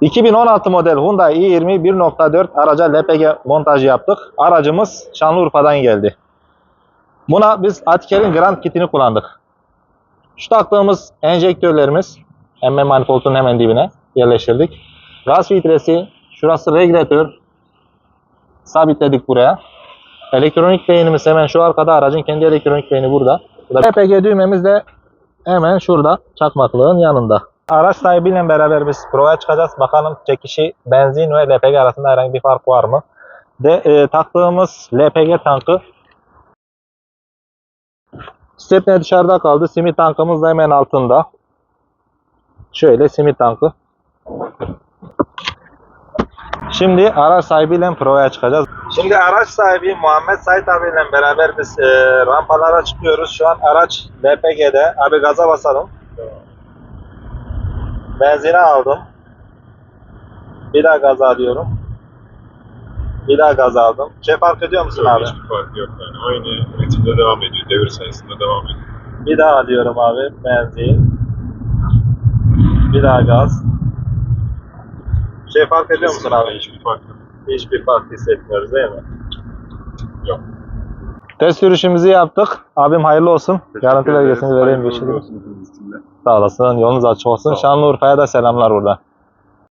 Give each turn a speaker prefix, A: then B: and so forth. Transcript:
A: 2016 model Hyundai i20 1.4 araca LPG montajı yaptık. Aracımız Şanlıurfa'dan geldi. Buna biz Atker'in Grand Kit'ini kullandık. Şu taktığımız enjektörlerimiz emme manifoldun hemen dibine yerleştirdik. Gaz filtresi, şurası regülatör sabitledik buraya. Elektronik beynimiz hemen şu arkada aracın kendi elektronik beyni burada. LPG düğmemiz de hemen şurada çakmaklığın yanında. Araç sahibiyle beraber biz provaya çıkacağız. Bakalım çekişi benzin ve LPG arasında herhangi bir fark var mı? De e, taktığımız LPG tankı Stepne dışarıda kaldı. Simit tankımız da hemen altında. Şöyle simit tankı. Şimdi araç sahibiyle provaya çıkacağız. Şimdi araç sahibi Muhammed Sait abiyle beraber biz e, rampalara çıkıyoruz. Şu an araç LPG'de. Abi gaza basalım. Benzine aldım. Bir daha gaza alıyorum. Bir daha gaza aldım. Şey fark ediyor musun abi?
B: Hiçbir farkı yok yani. Aynı ritimde devam ediyor. Devir sayısında devam ediyor.
A: Bir daha alıyorum abi. Benzin. Bir daha gaz. Şey fark ediyor musun abi?
B: Hiçbir fark yok.
A: Hiçbir fark hissetmiyoruz değil mi?
B: Yok.
A: Test sürüşümüzü yaptık. Abim hayırlı olsun. Garanti belgesini vereyim. Bir şey değil mi? Sağ olasın. Yolunuz açık olsun. Şanlıurfa'ya da selamlar buradan.